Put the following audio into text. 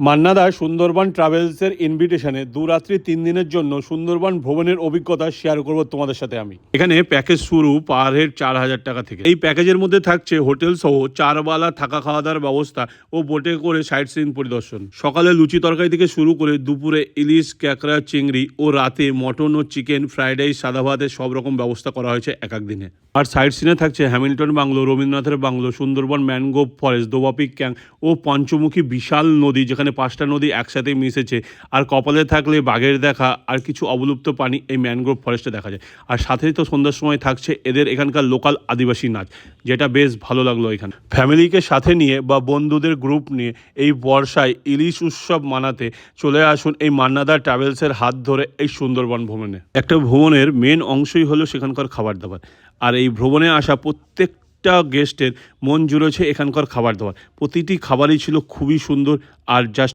মান্নাদা সুন্দরবন ট্রাভেলসের ইনভিটেশনে দু রাত্রি তিন দিনের জন্য সুন্দরবন ভ্রমণের অভিজ্ঞতা শেয়ার করব তোমাদের সাথে আমি। এখানে প্যাকেজ শুরু পার হেড চার হাজার টাকা থেকে। এই প্যাকেজের মধ্যে থাকছে হোটেল সহ চারবেলা থাকা খাওয়া দাওয়ার ব্যবস্থা ও বোটে করে সাইট সিন পরিদর্শন। সকালে লুচি তরকারি থেকে শুরু করে দুপুরে ইলিশ, ক্যাকড়া, চিংড়ি ও রাতে মটন ও চিকেন ফ্রাইড রাইস সাদা ভাতের সব রকম ব্যবস্থা করা হয়েছে এক এক দিনে আর সাইট সিনে থাকছে হ্যামিল্টন বাংলো, রবীন্দ্রনাথের বাংলো, সুন্দরবন ম্যানগ্রোভ ফরেস্ট দোবাপিক ক্যাং ও পঞ্চমুখী বিশাল নদী যেখানে পাঁচটা নদী একসাথে মিশেছে। আর কপালে থাকলে বাঘের দেখা আর কিছু অবলুপ্ত প্রাণী এই ম্যানগ্রোভ ফরেস্টে দেখা যায়। আর সাথেই তো সন্ধ্যার সময় থাকছে এদের এখানকার লোকাল আদিবাসী নাচ, যেটা বেশ ভালো লাগল এখানে। ফ্যামিলিকে সাথে নিয়ে বা বন্ধুদের গ্রুপ নিয়ে এই বর্ষায় ইলিশ উৎসব মানাতে চলে আসুন এই মান্নাদা ট্রাভেলসের হাত ধরে এই সুন্দরবন ভ্রমণে। একটা ভ্রমণের মেন অংশই হলো সেখানকার খাবার দাবার। আর এই ভ্রমণে আসা প্রত্যেক প্রত্যেকটা গেস্টের মন জুড়েছে এখানকার খাবার দাবার। প্রতিটি খাবারই ছিল খুবই সুন্দর আর জাস্ট